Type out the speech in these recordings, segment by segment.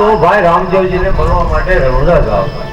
હું ભાઈ રામદેવજીને મળવા માટે રવડા જાઉં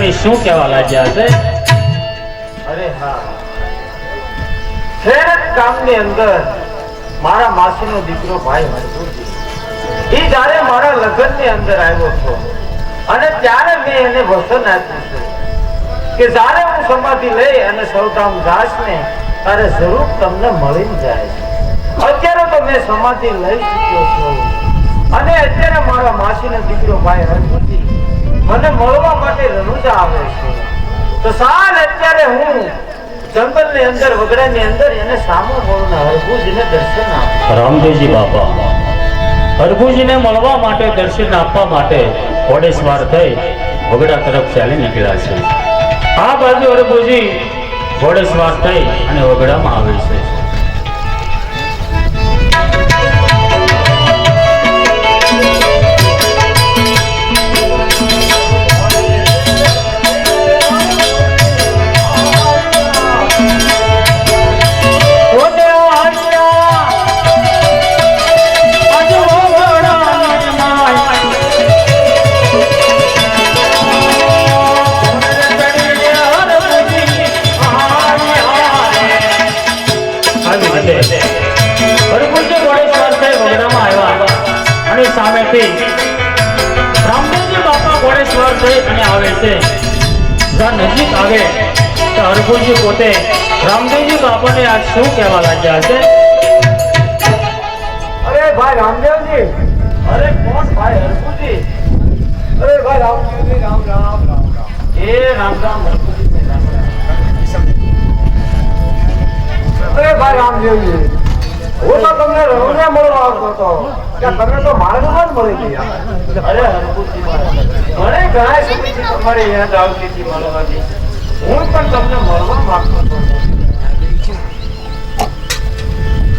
આવી શું કહેવા લાગ્યા છે અરે હા. ખેડત ગામની અંદર મારા માસીનો દીકરો ભાઈ હરભુજી એ જ્યારે મારા લગ્નની અંદર આવ્યો છો અને ત્યારે મેં એને વસન આપ્યું છે કે જ્યારે હું સમાધિ લઈ અને સૌધામ દાસને ત્યારે જરૂર તમને મળી જાય અત્યારે તો મેં સમાધિ લઈ ચૂક્યો છું. અને અત્યારે મારા માસીનો દીકરો ભાઈ હરભુજી મને મળવા માટે રણુજા આવે છે. તો સાલ અત્યારે હું જંગલની અંદર, વગડાની અંદર એને સામો મળું હરભુજીને દર્શન આપું. રામદેવજી બાપા, હરભુજીને મળવા માટે, દર્શન આપવા માટે ઘોડેસવાર થઈ વગડા તરફ ચાલી નીકળ્યા છે. આ બાજુ હરભુજી ઘોડેસવાર થઈ અને વગડામાં આવે છે. રામદેવજી આ શું કહેવા લાગ્યા છે અરે ભાઈ રામદેવજી. અરે કોણ ભાઈ? હરકુજી અરે ભાઈ રામદેવજી રામ રામ રામ રામ. એ રામ રામ હરભુજી રામ રામ. અરે ભાઈ રામદેવજી હું તો તમને રવને મળવા આવતો હતો. તમે તો માર્ગમાં જ મળી ગયા. અરે હરભુજી મને ઘણા સમયથી તમારી યાદ આવતી હતી મળવાની હું પણ તમને મળવા માંગતો હતો.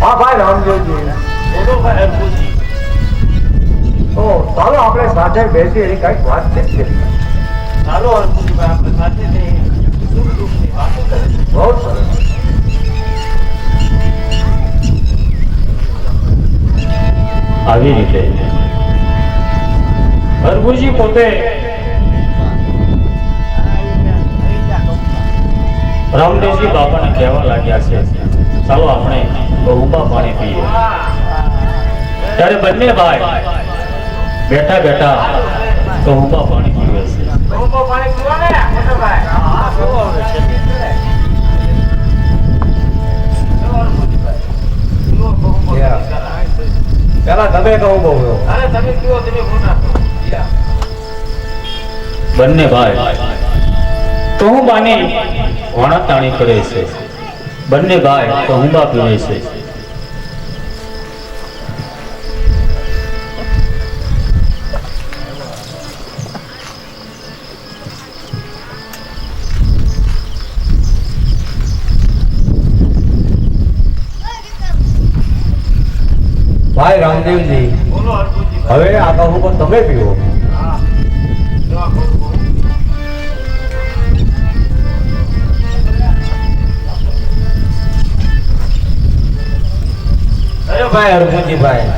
હા ભાઈ રામદેવજી બોલો ભાઈ હરભુજી તો ચાલો આપણે સાથે બેસી એની કંઈક વાત કરીએ ચાલો હરભુજીભાઈ આપણે સાથે સુખ દુઃખની વાતો કરીએ. બહુ સરસ. આવી રીતે. હરભુજી પોતે રામદેવજી બાપાને કહેવા લાગ્યા છે. ચાલો આપણે ઊંબા પાણી પીએ. ત્યારે બંને ભાઈ બેઠા બેઠા તો ઊંબા પાણી પીવે છે. હા પેલા તમે કહું બહુ અરે તમે કયો તમે બંને ભાઈ વણાતાણી કરે છે. બંને ભાઈ કહુંબા પીવે છે. ભાઈ રામદેવજી હવે આ કહું પણ તમે પીવો. ભાઈ હરભુજીભાઈ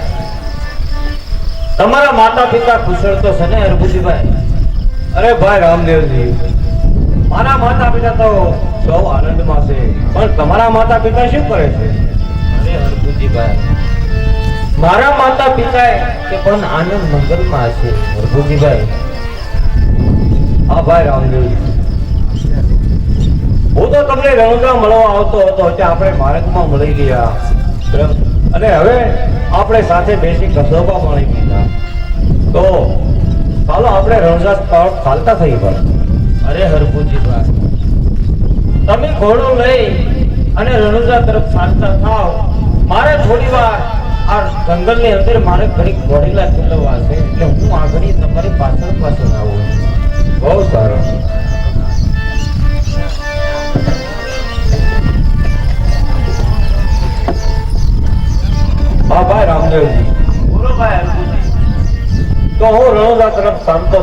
તમારા માતા પિતા કુશળ તો છે ને હરભુજીભાઈ અરે ભાઈ, રામદેવજી. મારા માતા પિતા તો સૌ આનંદમાં છે. પણ તમારા માતા પિતા શું કરે છે? અરે હરભુજીભાઈ મારા માતા પિતા કે પણ આનંદ મંગલમાં છે હરભુજીભાઈ હા ભાઈ, રામદેવજી. હું તો તમને રણુજા મળવા આવતો હતો કે આપણે માર્ગમાં મળી ગયા? અને હવે આપણે સાથે બેસી કસોબા મળી ગયા. તો ચાલો આપણે રણજા સ્થળ ચાલતા થઈ પણ. અરે હરભુજીભાઈ તમે ઘોડો લઈ અને રણુજા તરફ ચાલતા થાવ. મારે થોડી વાર આ જંગલની અંદર મારે ઘડી ઘોડીલા ચલાવવા છે. એટલે હું આગળ તમારી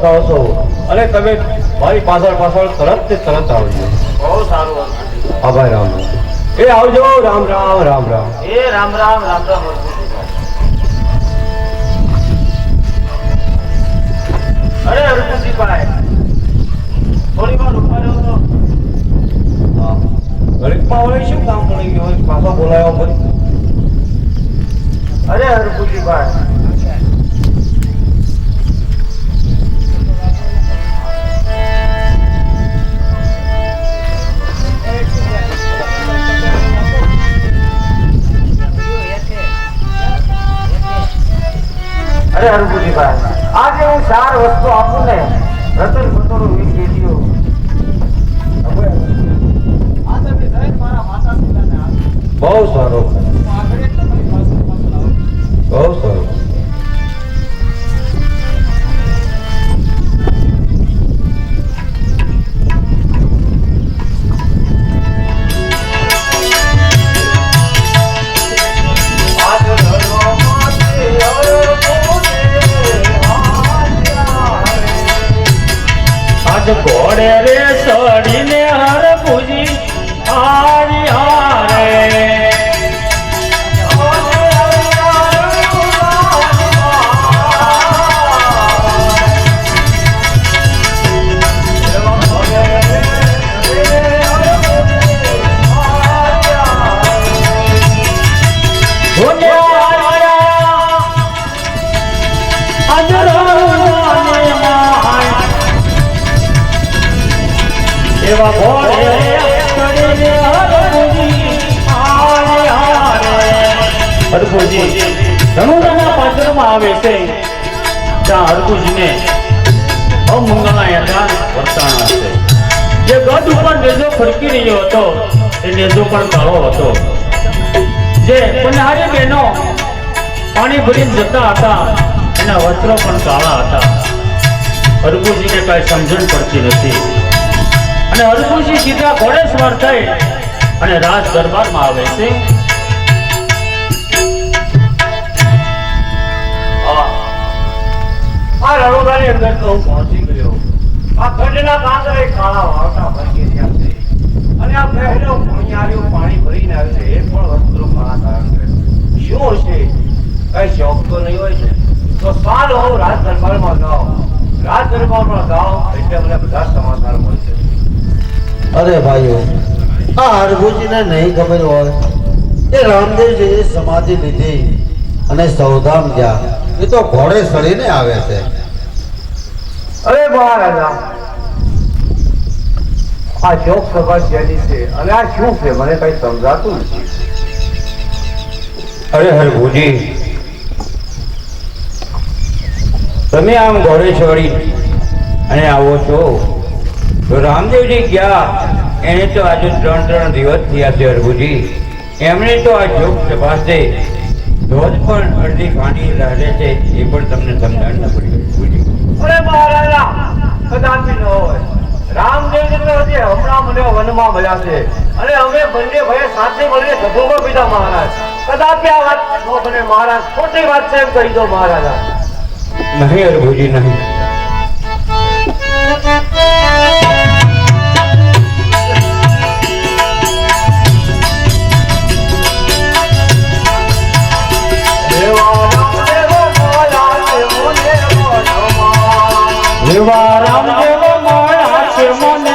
થાવ છું? અને તમે મારી પાછળ પાછળ તરત ને તરત આવજો. બહુ સારું આભાર રામ એ આવજો રામ રામ રામ રામ. એ રામ રામ રામ રામ. અરે હરકુજીભાઈ થોડી વાર ઊભા રહો તો. ઘડીકમાં વળી શું કામ પડી ગયું? પાછો બોલાયો ફરી અરે હરકુજીભાઈ અરે હરકુજીભાઈ આજે હું ચાર વસ્તુ આપું ને રતન પટોળું વીસ પેટીઓ બહુ સારો. ઘોડે રે સડીને હરભુજી ધનુરાના પાત્રમાં આવે છે. ત્યાં હરકુજીને અમંગળના યથાર્થ વર્તાણા છે. જે ગઢ ઉપર નેજો ફરકી રહ્યો હતો, એ નેજો પણ કાળો હતો. જે પનહારી બહેનો પાણી ભરીને જતા હતા, એના વસ્ત્રો પણ કાળા હતા. હરકુજીને કાંઈ સમજણ પડતી નથી. અને હરકુજી સીધા ઘોડેસવાર થઈ અને રાજ દરબારમાં આવે છે. આ રણોદાની અંદર તો હું પહોંચી ગયો. આ ગઢના કાંકરે કાળા વાવટા છે. અને આ બહેનો ભણિયારીઓ પાણી ભરીને આવે છે, એ પણ વસ્ત્રો કાળા ધારણ કરે શું હશે? કઈ શોખ નહીં હોય છે તો સાલ હું રાજ દરબારમાં જાઓ રાજ દરબારમાં બધા સમાચાર મળશે અરે ભાઈઓ, આ હરભુજીને નહીં ખબર હોય એ રામદેવજીએ સમાધિ લીધી અને સૌધામ ગયા, એ તો ઘોડે સડીને આવે છે. અરે મહારાજા આ જોક સભા જેની છે. અને આ શું છે? મને કઈ સમજાતું નથી. અરે હરભુજી તમે આમ ઘોડે છોડી અને આવો છો? તો રામદેવજી ગયા. એને તો આજે ત્રણ ત્રણ દિવસ થયા છે હરભુજી એમણે તો આ જોગ તપાસે ધોધ પણ અડધી ફાંડી રહે છે, એ પણ તમને સમજણ ન પડી. હરભુજી અરે મહારાજા કદાચ ન હોય. રામદેવજી હજી હમણાં મને વનમાં મળ્યા અને અમે બંને ભાઈ સાથે મળીને મહારાજ. કદાચ આ વાત બને. મહારાજ, ખોટી વાત છે એમ કહી દો મહારાજા. નહીં હરભુજી નહીં. મળ્યા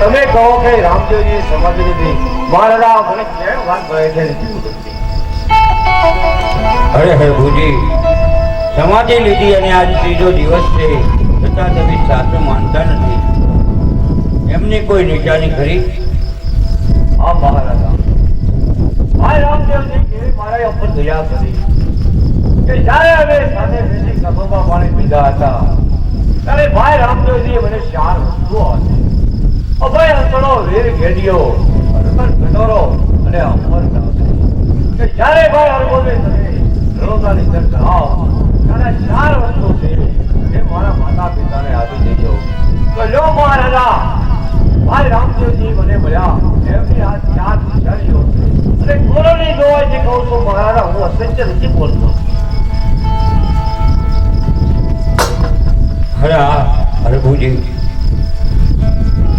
તમે કહો કે રામદેવજી સમાધિ લીધી. મારા મને કેમ વાત ભરે છે? અરે હે ભુજી સમાધિ લીધી અને આજ ત્રીજો દિવસ છે. છતાં તમે સાચું માનતા નથી. એમની કોઈ નિશાની ખરી? આ મહારાજા. ભાઈ રામદેવજી કેવી મારા ઉપર દયા કરી. કે જ્યારે અમે સાથે બેસી કબરમાં પાણી પીધા હતા ત્યારે ભાઈ રામદેવજીએ મને ચાર વસ્તુઓ આપી. અભય અંતણો વીર ઘેડિયો અરબન કટોરો અને અમર કે જ્યારે ભાઈ અરબોને તમે રણોદાની અંદર જાઓ ત્યારે ચાર વસ્તુ છે એ મારા માતા પિતાને આપી દેજો. તો મહારાજા, ભાઈ રામદેવજી મને મળ્યા. એમની આ ચાર વિચારીઓ અને કોરોની જે કહું છું મહારાજા, હું અત્યંત નથી બોલતો. ખરા હરભુજી ભુજી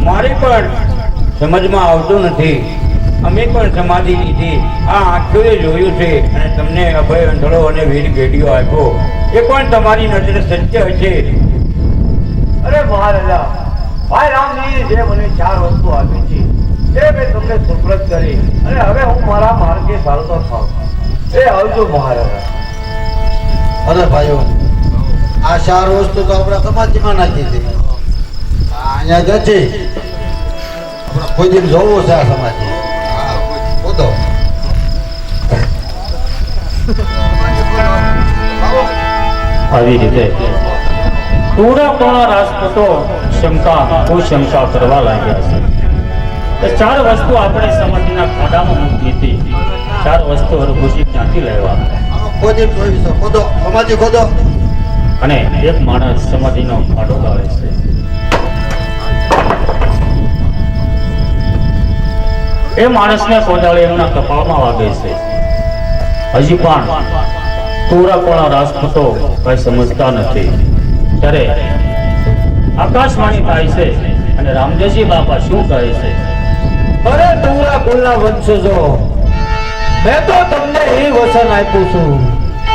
મારી પણ સમજમાં આવતું નથી. અમે પણ સમાધિ લીધી. આ આંખોએ જોયું છે અને તમને અભય અંધળો અને વીર ગેડીઓ આપ્યો. એ પણ તમારી નજરે સત્ય છે. અરે મહારાજા, ભાઈ રામજી, જે મને ચાર વસ્તુ આપી છે એ મેં તમને સુપ્રત કરી. અને હવે હું મારા માર્ગે ચાલતો થાવ એ આવજો મહારાજા. અરે ભાઈઓ, આ ચાર વસ્તુ તો આપણે સમાધિમાં નાખી આ અહીંયા જ આપણે કોઈ દિન જોવું છે આ સમાજ બોલો. આવી રીતે પૂરા પૂરા રાજપૂતો શંકા કુશંકા કરવા લાગ્યા છે. તો ચાર વસ્તુ આપણે સમાધિના ખાડામાં મૂકી હતી ચાર વસ્તુ હરભૂષી ક્યાંથી લેવા? કોઈ દિન જોઈ છે ખોદો સમાધિ ખોદો. અને એક માણસ સમાધિનો ખાડો લાવે છે. એ માણસને કોદાળી એમના કપાળમાં વાગે છે. હજી પણ પૂરા કોણા રાજપૂતો કઈ સમજતા નથી. ત્યારે આકાશવાણી થાય છે અને રામદેવજી બાપા શું કહે છે? અરે તુરા કુલના વંશજો, મેં તો તમને એ વચન આપ્યું છું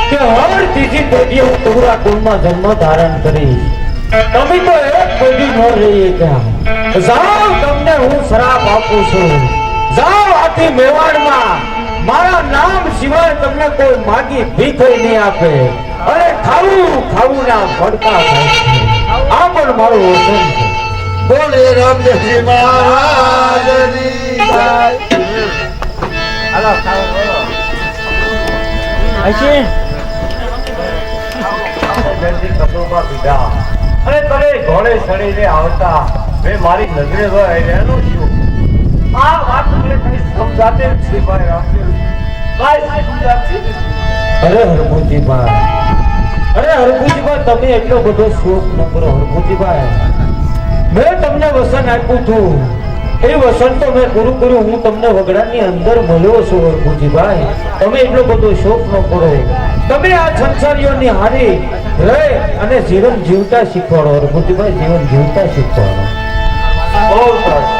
કે હર ત્રીજી પેઢી હું તુરા કુલમાં જન્મ ધારણ કરીશ. તમે તો એક પેઢી ન રહીએ ગયા જાઓ, તમને હું શ્રાપ આપું છું. જાઓ આથી મેવાડમાં મારા નામ સિવાય તમને કોઈ માગી ભીખ નહીં આપે. અરે ખાવું ખાવું ના ભડકા આ પણ મારું વચન છે. બોલે રામદેવજી મહારાજની જય. બેસી કપડોમાં પીધા અને તને ઘોડે ચડીને આવતા મેં મારી નજરે હોય એનું શું આ વાત મને સમજાતે સમજાતી અરે હરભુજીભાઈ. અરે હરભુજીભાઈ, તમે એટલો બધો શોખ ન કરો હરભુજીભાઈ. મેં તમને વસન આપ્યું હતું. એ વસન તો મેં પૂરું કર્યું. હું તમને વગડાની અંદર મળ્યો છું, હરભુજીભાઈ. તમે એટલો બધો શોખ ન કરો તમે આ સંસારીઓની હારી રહે અને જીવન જીવતા શીખવાડો, હરભુજીભાઈ. જીવન જીવતા શીખવાડો. બહુ સરસ.